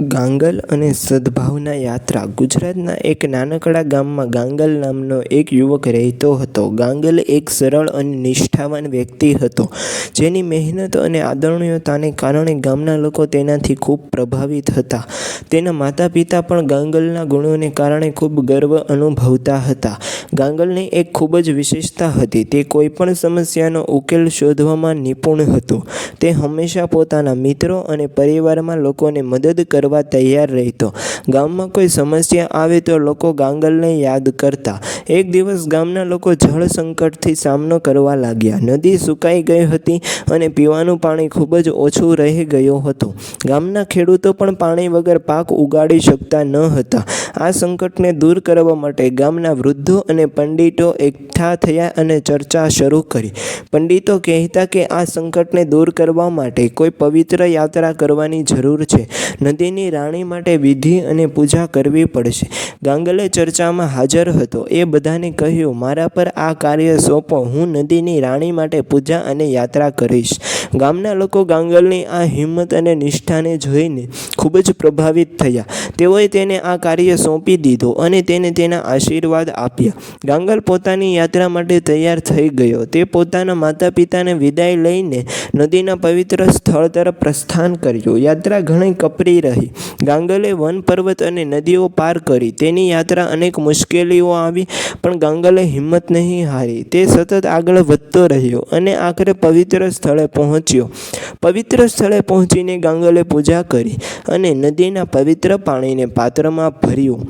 ગાંગલ અને સદ્ભાવના યાત્રા ગુજરાતના એક નાનકડા ગામમાં ગાંગલ નામનો એક યુવક રહેતો હતો. ગાંગલ એક સરળ અને નિષ્ઠાવાન વ્યક્તિ હતો, જેની મહેનત અને આદરણીયતાને કારણે ગામના લોકો તેનાથી ખૂબ પ્રભાવિત હતા. તેના માતા-પિતા પણ ગાંગલના ગુણોને કારણે ખૂબ ગર્વ અનુભવતા હતા. ગાંગલની એક ખૂબ જ વિશેષતા હતી, તે કોઈપણ સમસ્યાનો ઉકેલ શોધવામાં નિપુણ હતો. તે હંમેશા પોતાના મિત્રો અને પરિવારમાં લોકોને મદદ કરવા તૈયાર રહેતો. ગામમાં કોઈ સમસ્યા આવે તો લોકો ગાંગલને યાદ કરતા. એક દિવસ ગામના લોકો જળ સંકટથી સામનો કરવા લાગ્યા. નદી સુકાઈ ગઈ હતી અને પીવાનું પાણી ખૂબ જ ઓછું રહી ગયું હતું. ગામના ખેડૂતો પણ પાણી વગર પાક ઉગાડી શકતા ન હતા. આ સંકટને દૂર કરવા માટે ગામના વૃદ્ધો અને પંડિતો એકઠા થયા અને ચર્ચા શરૂ કરી. પંડિતો કહેતા કે આ સંકટને દૂર કરવા માટે કોઈ પવિત્ર યાત્રા કરવાની જરૂર છે. નદીની રાણી માટે વિધિ અને પૂજા કરવી પડશે. ગાંગલે ચર્ચામાં હાજર હતો. એ બધાને કહ્યું, મારા પર આ કાર્ય સોંપો, હું નદીની રાણી માટે પૂજા અને યાત્રા કરીશ. ગામના લોકો ગાંગલની આ હિંમત અને નિષ્ઠાને જોઈને ખૂબ જ પ્રભાવિત થયા. તેઓએ તેને આ કાર્ય સોંપી દીધો અને તેને તેના આશીર્વાદ આપ્યા. ગાંગલ પોતાની યાત્રા માટે તૈયાર થઈ ગયો. તે પોતાના માતા-પિતાને વિદાય લઈને નદીના પવિત્ર સ્થળ તરફ પ્રસ્થાન કર્યું. યાત્રા ઘણી કપરી રહી. ગાંગલે વન, પર્વત અને નદીઓ પાર કરી. તેની યાત્રા અનેક મુશ્કેલીઓ આવી, પણ ગાંગલે હિંમત નહીં હારી. તે સતત આગળ વધતો રહ્યો અને આખરે પવિત્ર સ્થળે પહોંચ્યો. પવિત્ર સ્થળે પહોંચીને ગાંગલે પૂજા કરી અને નદીના પવિત્ર પાણીને પાત્રમાં ભર્યું.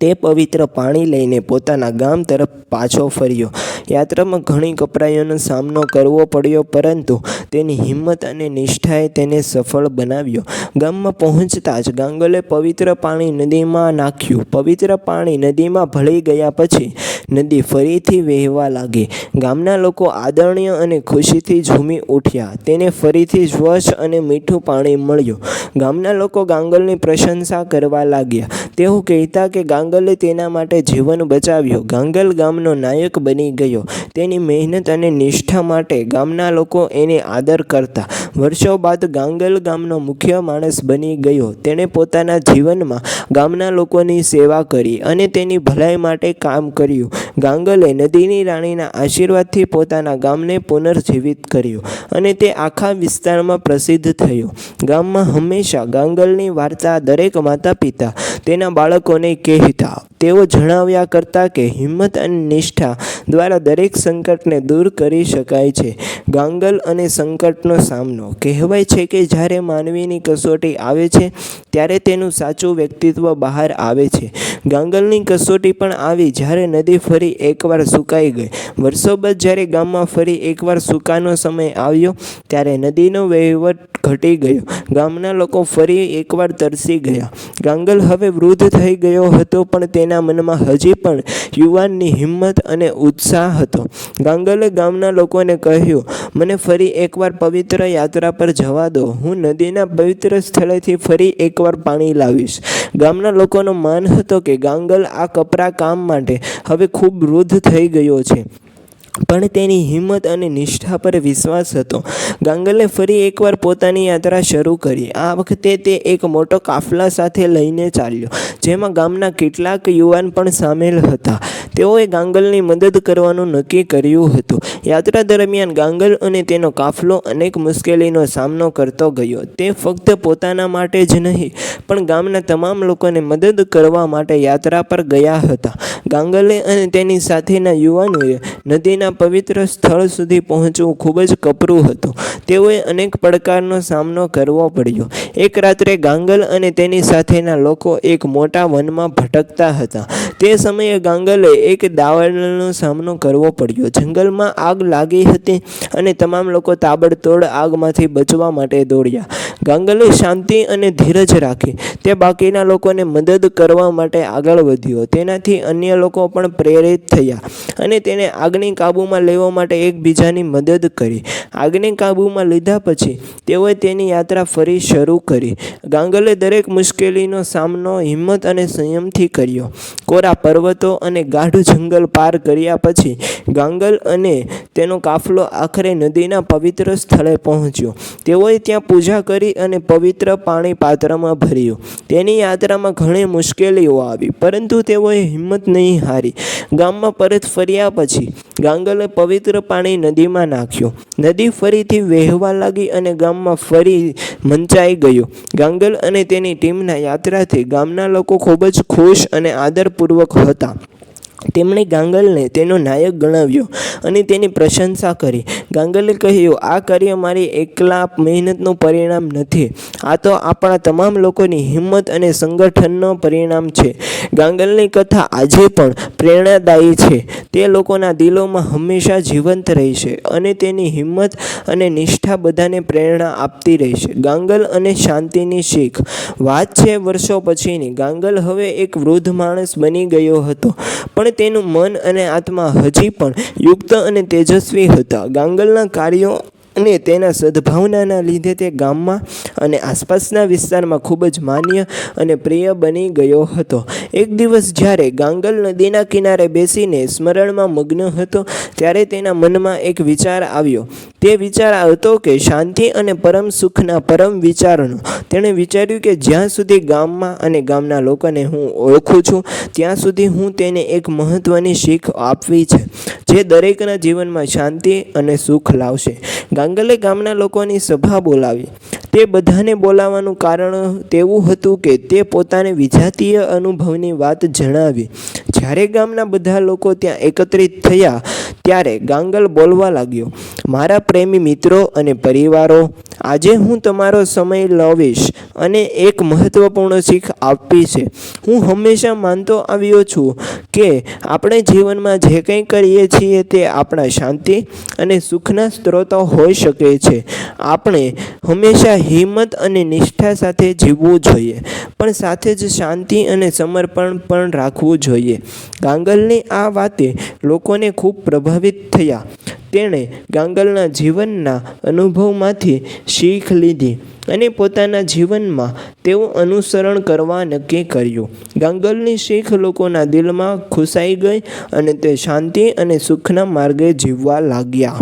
તે પવિત્ર પાણી લઈને પોતાના ગામ તરફ પાછો ફર્યો. યાત્રામાં ઘણી કપરાઈઓનો સામનો કરવો પડ્યો, પરંતુ તેની હિંમત અને નિષ્ઠાએ તેને સફળ બનાવ્યો. ગામમાં પહોંચતા જ ગાંગલે પવિત્ર પાણી નદીમાં નાખ્યું. પવિત્ર પાણી નદીમાં ભળી ગયા પછી નદી ફરીથી વહેવા લાગી. ગામના લોકો આદરણીય અને ખુશીથી ઝૂમી ઉઠ્યા. તેને ફરીથી સ્વચ્છ અને મીઠું પાણી મળ્યું. ગામના લોકો ગાંગલની પ્રશંસા કરવા લાગ્યા. તેઓ કહેતા કે ગાંગલે તેના માટે જીવન બચાવ્યું. ગાંગલ ગામનો નાયક બની ગયો. તેની મહેનત અને નિષ્ઠા માટે ગામના લોકો એને આદર કરતા. વર્ષો બાદ ગાંગલ ગામનો મુખ્ય માણસ બની ગયો. તેણે પોતાના જીવનમાં ગામના લોકોની સેવા કરી અને તેની ભલાઈ માટે કામ કર્યું. ગાંગલે નદીની રાણીના આશીર્વાદથી પોતાના ગામને પુનર્જીવિત કર્યું અને તે આખા વિસ્તારમાં પ્રસિદ્ધ થયો. ગામમાં હંમેશા ગાંગલની વાર્તા દરેક માતા-પિતા તેના બાળકોને કહેતા. તેઓ જણાવ્યા કરતા કે હિંમત અને નિષ્ઠા દ્વારા દરેક સંકટને દૂર કરી શકાય છે. ગાંગલ અને સંકટનો સામનો કહેવાય છે કે જ્યારે માનવીની કસોટી આવે છે, ત્યારે તેનું સાચું વ્યક્તિત્વ બહાર આવે છે. ગાંગલની કસોટી પણ આવી જ્યારે નદી ફરી એકવાર સુકાઈ ગઈ. વર્ષો બાદ જ્યારે ગામમાં ફરી એકવાર સુકાનો સમય આવ્યો, ત્યારે નદીનો વહીવટ ઘટી ગયો. ગામના લોકો ફરી એકવાર તરસી ગયા. ગાંગલ હવે વૃદ્ધ થઈ ગયો હતો, પણ તેના મનમાં હજી પણ યુવાનની હિંમત અને ઉત્સાહ હતો. ગાંગલે ગામના લોકોને કહ્યું, મને ફરી એકવાર પવિત્ર યાત્રા પર જવા દો. હું નદીના પવિત્ર સ્થળેથી ફરી એકવાર પાણી લાવીશ. ગામના લોકોનો માન હતો કે ગાંગલ આ કપરા કામ માટે હવે ખૂબ વૃદ્ધ થઈ ગયો છે, પણ તેની હિંમત અને નિષ્ઠા પર વિશ્વાસ હતો. ગાંગલે ફરી એકવાર પોતાની યાત્રા શરૂ કરી. આ વખતે તે એક મોટો કાફલા સાથે લઈને ચાલ્યો, જેમાં ગામના કેટલાક યુવાન પણ સામેલ હતા. તેઓએ ગાંગલની મદદ કરવાનું નક્કી કર્યું હતું. યાત્રા દરમિયાન ગાંગલ અને તેનો કાફલો અનેક મુશ્કેલીનો સામનો કરતો ગયો. તે ફક્ત પોતાના માટે જ નહીં, પણ ગામના તમામ લોકોને મદદ કરવા માટે યાત્રા પર ગયા હતા. ગાંગલે અને તેની સાથેના યુવાનોએ નદીના પવિત્ર સ્થળ સુધી પહોંચવું ખૂબ જ કપરું હતું. તેઓએ અનેક પડકારનો સામનો કરવો પડ્યો. એક રાત્રે ગાંગલ અને તેની સાથેના લોકો એક મોટા વનમાં ભટકતા હતા. તે સમયે ગાંગલે એક દાવાનળનો સામનો કરવો પડ્યો. જંગલમાં આગ લાગી હતી અને તમામ લોકો તાબડતોડ આગમાંથી બચવા માટે દોડ્યા. ગાંગલે શાંતિ અને ધીરજ રાખી. તે બાકીના લોકોને મદદ કરવા માટે આગળ વધ્યો. તેનાથી અન્ય લોકો પણ પ્રેરિત થયા અને તેને આગની કાબૂમાં લેવા માટે એકબીજાની મદદ કરી. આગને કાબૂમાં લીધા પછી, તેઓએ તેની યાત્રા ફરી શરૂ કરી. ગાંગલે દરેક મુશ્કેલીનો સામનો હિંમત અને સંયમથી કર્યો. કોરા પર્વતો અને ગાઢ જંગલ પાર કર્યા પછી, ગાંગલ અને તેનો કાફલો આખરે નદીના પવિત્ર સ્થળે પહોંચ્યો. તેઓએ ત્યાં પૂજા કરી અને પવિત્ર પાણી પાત્રમાં ભર્યું. તેની યાત્રામાં ઘણી મુશ્કેલીઓ આવી, પરંતુ તેઓએ હિંમત નહીં હારી. ગામમાં પરત ફર્યા પછી ગાંગલે પવિત્ર પાણી નદીમાં નાખ્યું. નદી ફરીથી વહેવા લાગી અને ગામમાં ફરી મંચાઈ ગયું. ગાંગલ અને તેની ટીમના યાત્રાથી ગામના લોકો ખૂબ જ ખુશ અને આદરપૂર્વક હતા. તેમણે ગાંગલને તેનો નાયક ગણાવ્યો અને તેની પ્રશંસા કરી. ગાંગલે કહ્યું, આ કાર્ય મારી એકલા મહેનતનું પરિણામ નથી. આ તો આપણા તમામ લોકોની હિંમત અને સંગઠનનું પરિણામ છે. ગાંગલની કથા આજે પણ પ્રેરણાદાયી છે. તે લોકોના દિલોમાં હંમેશા જીવંત રહેશે અને તેની હિંમત અને નિષ્ઠા બધાને પ્રેરણા આપતી રહેશે. ગાંગલ અને શાંતિની શીખ. વાત છે વર્ષો પછીની. ગાંગલ હવે એક વૃદ્ધ માણસ બની ગયો હતો. પણ તેનું મન અને આત્મા હજી પણ યુક્ત અને તેજસ્વી હતા. ગાંગલના કાર્યો અને તેના સદભાવનાના લીધે તે ગામમાં અને આસપાસના વિસ્તારમાં ખૂબ જ માન્ય અને પ્રિય બની ગયો હતો. એક દિવસ જ્યારે ગાંગલ નદીના કિનારે બેસીને સ્મરણમાં મગ્ન હતો, ત્યારે તેના મનમાં એક વિચાર આવ્યો. તે વિચાર હતો કે શાંતિ અને પરમ સુખના પરમ વિચારનો. તેણે વિચાર્યું કે જ્યાં સુધી ગામમાં અને ગામના લોકોને હું ઓળખું છું, ત્યાં સુધી હું તેને એક મહત્ત્વની શીખ આપવી છે, જે દરેકના જીવનમાં શાંતિ અને સુખ લાવશે. ગાંગલે ગામના લોકોની સભા બોલાવી. તે બધાને બોલાવવાનું કારણ તેવું હતું કે તે પોતાને વિજાતીય અનુભવની વાત જણાવી. જ્યારે ગામના બધા લોકો ત્યાં એકત્રિત થયા, ત્યારે ગાંગલ બોલવા લાગ્યો, મારા પ્રેમી મિત્રો અને પરિવારો, આજે હું તમારો સમય લવીશ અને એક મહત્ત્વપૂર્ણ શીખ આપી છે. હું હંમેશા માનતો આવ્યો છું કે આપણે જીવનમાં જે કંઈ કરીએ છીએ તે આપણા શાંતિ અને સુખના સ્ત્રોતો હોઈ શકે છે. આપણે હંમેશા હિંમત અને નિષ્ઠા સાથે જીવવું જોઈએ, પણ સાથે જ શાંતિ અને સમર્પણ પણ રાખવું જોઈએ. ગાંગલની આ વાતે લોકોને ખૂબ પ્રભાવિત થયા. તેણે ગાંગલના જીવનના અનુભવમાંથી શીખ લીધી અને પોતાના જીવનમાં તેઓ અનુસરણ કરવા નક્કી કર્યું. ગાંગલની શીખ લોકોના દિલમાં ખુશાઈ ગઈ અને તે શાંતિ અને સુખના માર્ગે જીવવા લાગ્યા.